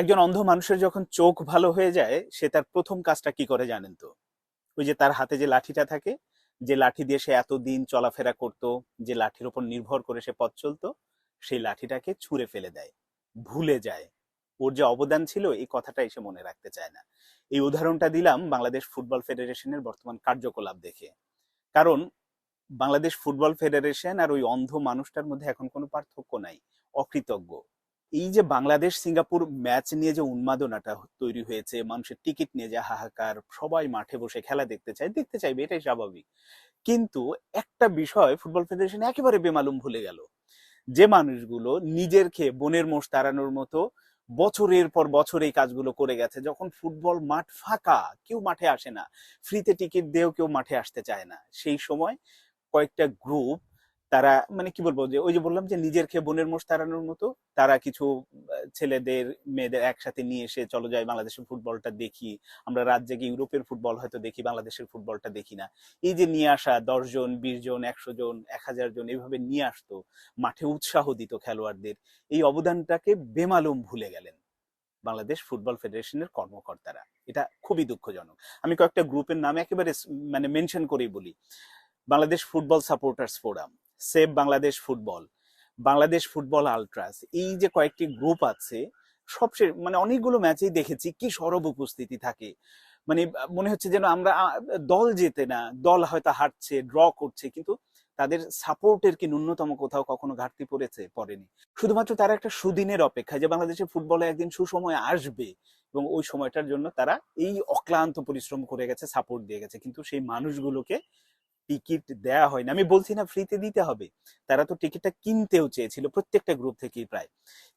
একজন অন্ধ মানুষের যখন চোখ ভালো হয়ে যায়, সে তার প্রথম কাজটা কি করে জানেন তো? ওই যে তার হাতে যে লাঠিটা থাকে, যে লাঠি দিয়ে সে এতদিন চলাফেরা করত, যে লাঠির উপর নির্ভর করে সে পথ চলতো, সেই লাঠিটাকে ছুঁড়ে ফেলে দেয়, ভুলে যায়। ওর যে অবদান ছিল, এই কথাটা এসে মনে রাখতে চায় না। এই উদাহরণটা দিলাম বাংলাদেশ ফুটবল ফেডারেশনের বর্তমান কার্যকলাপ দেখে। কারণ, বাংলাদেশ ফুটবল ফেডারেশন আর ওই অন্ধ মানুষটার মধ্যে এখন কোনো পার্থক্য নাই, অকৃতজ্ঞ। এই যে বাংলাদেশ সিঙ্গাপুর ম্যাচ নিয়ে যে উন্মাদনাটা তৈরি হয়েছে, মানুষের টিকিট নিয়ে যে হাহাকার, সবাই মাঠে বসে খেলা দেখতে চায়, দেখতে চাইবে, এটাই স্বাভাবিক। কিন্তু একটা বিষয় ফুটবল ফেডারেশন একেবারে বেমালুম ভুলে গেল। যে মানুষগুলো নিজের খেয়ে বনের মোষ তাড়ানোর মতো বছরের পর বছর এই কাজগুলো করে গেছে, যখন ফুটবল মাঠ ফাঁকা, কেউ মাঠে আসে না, ফ্রিতে টিকিট দিয়েও কেউ মাঠে আসতে চায় না, সেই সময় কয়েকটা গ্রুপ তারা মানে কি বলব যে, ওই যে বললাম যে, নিজের খেয়ে বোনের মোষ তাড়ানোর মতো তারা কিছু ছেলেদের, মেয়েদের একসাথে নিয়ে এসে চলো যাই বাংলাদেশের ফুটবলটা দেখি। আমরা রাত জেগে ইউরোপের ফুটবল হয়তো দেখি, বাংলাদেশের ফুটবলটা দেখি না। এই যে নিয়ে আসা দশ জন, বিশ জন, একশো জন, এক হাজার জন এইভাবে নিয়ে আসতো, মাঠে উৎসাহ দিত খেলোয়াড়দের। এই অবদানটাকে বেমালুম ভুলে গেলেন বাংলাদেশ ফুটবল ফেডারেশনের কর্মকর্তারা। এটা খুবই দুঃখজনক। আমি কয়েকটা গ্রুপের নাম একেবারে মানে মেনশন করেই বলি। Bangladesh football supporters forum. Save Bangladesh football Bangladesh football ultras, এই যে কয়েকটি গ্রুপ আছে সবচেয়ে মানে অনেকগুলো ম্যাচেই দেখেছি কি সরব উপস্থিতি থাকে। মানে মনে হচ্ছে যেন আমরা দল জেতে না, দল হয়তো হারছে, ড্র করছে, কিন্তু তাদের সাপোর্টের কি ন্যূনতম কোথাও কখনো ঘাটতি পড়েছে, পড়েনি। শুধুমাত্র তারা একটা সুদিনের অপেক্ষা যে বাংলাদেশের ফুটবলে একদিন সুসময় আসবে, এবং ওই সময়টার জন্য তারা এই অক্লান্ত পরিশ্রম করে গেছে, সাপোর্ট দিয়ে গেছে, কিন্তু সেই মানুষগুলোকে টিকিট দেয়া হয়নি। আমি বলছি না ফ্রিতে দিতে হবে। তারা তো টিকিটটা কিনতেও চেয়েছিল প্রত্যেকটা গ্রুপ থেকেই প্রায়।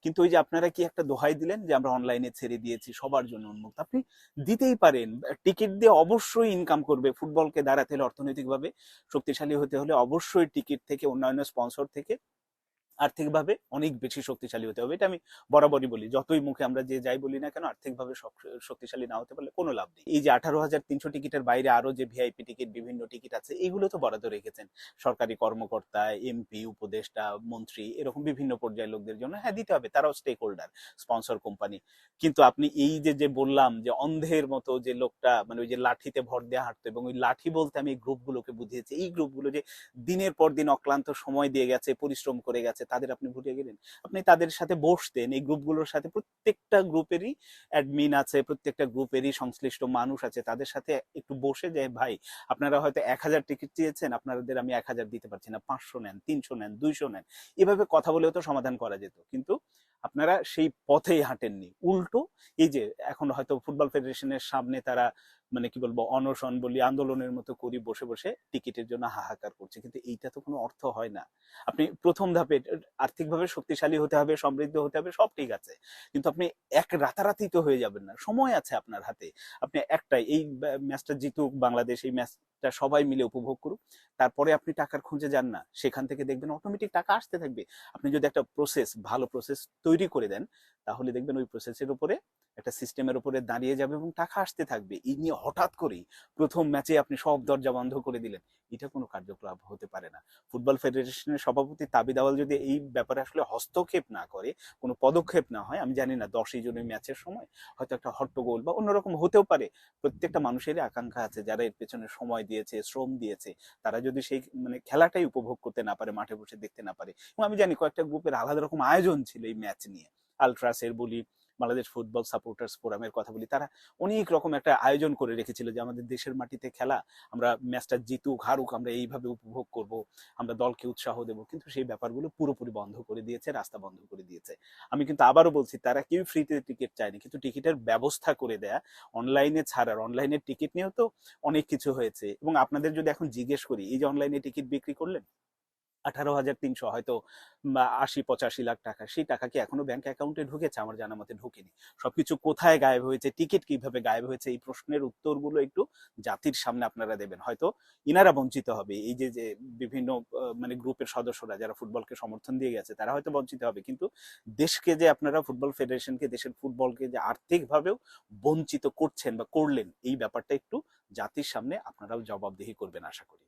কিন্তু ওই যে আপনারা কি একটা দোহাই দিলেন যে আমরা অনলাইনে ছেড়ে দিয়েছি, সবার জন্য উন্মুক্ত? আপনি দিতেই পারেন। টিকিট দিয়ে অবশ্যই ইনকাম করবে। ফুটবলকে দাঁড়াতে হলে অর্থনৈতিকভাবে শক্তিশালী হতে হলে অবশ্যই টিকিট থেকে, অন্যান্য স্পন্সর থেকে আর্থিকভাবে অনেক বেশি শক্তিশালী হতে হবে, এটা আমি বরাবরই বলি। যতই মুখে আমরা যে যাই বলি না কেন, আর্থিকভাবে শক- শক্তিশালী না হতে পারলে কোনো লাভ নেই। এই যে আঠারো হাজার তিনশো টিকিটের বাইরে আরও যে ভিআইপি টিকিট, বিভিন্ন টিকিট আছে, এগুলো তো বরাদ্দ রেখেছেন। সরকারি কর্মকর্তা এমপি উপদেষ্টা, মন্ত্রী, এরকম বিভিন্ন পর্যায়ের লোকদের জন্য হ্যাঁ দিতে হবে, তারাও স্টেক হোল্ডার স্পন্সর কোম্পানি কিন্তু আপনি এই যে যে বললাম যে অন্ধের মতো যে লোকটা মানে ওই যে লাঠিতে ভর দেওয়া হাঁটতো এবং ওই লাঠি বলতে আমি এই গ্রুপগুলোকে বুঝিয়েছি, এই গ্রুপগুলো যে দিনের পর দিন অক্লান্ত সময় দিয়ে গেছে, পরিশ্রম করে গেছে তাদের আপনি ভুলে গেলেন। আপনি তাদের সাথে বসতেন, এই গ্রুপগুলোর সাথে প্রত্যেকটা গ্রুপেরই অ্যাডমিন আছে, প্রত্যেকটা গ্রুপেরই সংশ্লিষ্ট মানুষ আছে, তাদের সাথে একটু বসে যে, ভাই, আপনারা হয়তো এক হাজার টিকিট চেয়েছেন, আপনাদের আমি এক হাজার দিতে পারছি না, পাঁচশো নেন, তিনশো নেন, দুইশো নেন। এভাবে কথা বলেও তো সমাধান করা যেত। কিন্তু আপনারা সেই পথেই হাঁটেননি। উল্টো এই যে এখন হয়তো ফুটবল ফেডারেশনের সামনে তারা মানে কি বলব, অনশন বলি, আন্দোলনের মতো করি বসে বসে টিকিটের জন্য হাহাকার করছে। কিন্তু এইটা তো কোনো অর্থ হয় না। আপনি প্রথম ধাপে আর্থিকভাবে শক্তিশালী হতে হবে, সমৃদ্ধ হতে হবে, সব ঠিক আছে। কিন্তু আপনি এক রাতারাতি তো হয়ে যাবেন না। সময় আছে আপনার হাতে। আপনি একটাই, এই ম্যাচটা জিতুক বাংলাদেশ, এই ম্যাচটা সবাই মিলে উপভোগ করুক। তারপরে আপনি টাকার খুঁজে যান না। সেখান থেকে দেখবেন অটোমেটিক টাকা আসতে থাকবে। আপনি যদি একটা প্রসেস ভালো প্রসেস তৈরি করে দেন তাহলে দেখবেন ওই প্রসেসের উপরে একটা সিস্টেমের উপরে দাঁড়িয়ে যাবে এবং টাকা আসতে থাকবে। এই নিয়ে হঠাৎ করেই প্রথম ম্যাচে আপনি সব দরজা বন্ধ করে দিলেন। এটা কোনো কার্যকলাপ হতে পারে না। ফুটবল ফেডারেশনের সভাপতি তাবিদ আওয়াল যদি এই ব্যাপারে আসলে হস্তক্ষেপ না করে, কোনো পদক্ষেপ না হয়, আমি জানি না, দশই জনের ম্যাচের সময় হয়তো একটা হট্টগোল বা অন্যরকম হতেও পারে। প্রত্যেকটা মানুষেরই আকাঙ্ক্ষা আছে, যারা এর পেছনে সময় দিয়েছে, শ্রম দিয়েছে, তারা যদি সেই মানে খেলাটাই উপভোগ করতে না পারে, মাঠে বসে দেখতে না পারে। এবং আমি জানি কয়েকটা গ্রুপের আলাদা রকম আয়োজন ছিল এই ম্যাচ নিয়ে। আলট্রাসের বলি, বাংলাদেশ ফুটবল সাপোর্টার্স ফোরামের কথা বলি, তারা অনেক রকম একটা আয়োজন করে রেখেছিল যে আমাদের দেশের মাটিতে খেলা, আমরা ম্যাচটা জিতুক, হারুক, আমরা এইভাবে উপভোগ করব, আমরা দলকে উৎসাহ দেব। কিন্তু সেই ব্যাপারগুলো পুরোপুরি বন্ধ করে দিয়েছে, রাস্তা বন্ধ করে দিয়েছে। আমি কিন্তু আবারও বলছি, তারা কেউ ফ্রিতে টিকিট চায়নি, কিন্তু টিকিটের ব্যবস্থা করে দেয়া, অনলাইনে ছাড়ার অনলাইনে টিকিট নিয়েও তো অনেক কিছু হয়েছে। এবং আপনাদের যদি এখন জিজ্ঞেস করি, এই যে অনলাইনে টিকিট বিক্রি করলেন? আঠারো হাজার তিনশো, হয়তো আশি, পঁচাশি লাখ টাকা। সেই টাকা কি এখনও ব্যাংক অ্যাকাউন্টে ঢুকেছে আমার জানা মতে ঢুকেনি। সবকিছু কোথায় গায়েব হয়েছে টিকিট কীভাবে গায়েব হয়েছে, এই প্রশ্নের উত্তরগুলো একটু জাতির সামনে আপনারা দেবেন। হয়তো ইনারা বঞ্চিত হবে। এই যে যে বিভিন্ন মানে গ্রুপের সদস্যরা যারা ফুটবলকে সমর্থন দিয়ে গেছে, তারা হয়তো বঞ্চিত হবে। কিন্তু দেশকে যে আপনারা ফুটবল ফেডারেশনকে দেশের ফুটবলকে যে আর্থিকভাবেও বঞ্চিত করছেন বা করলেন, এই ব্যাপারটা একটু জাতির সামনে আপনারাও জবাবদিহি করবেন, আশা করি।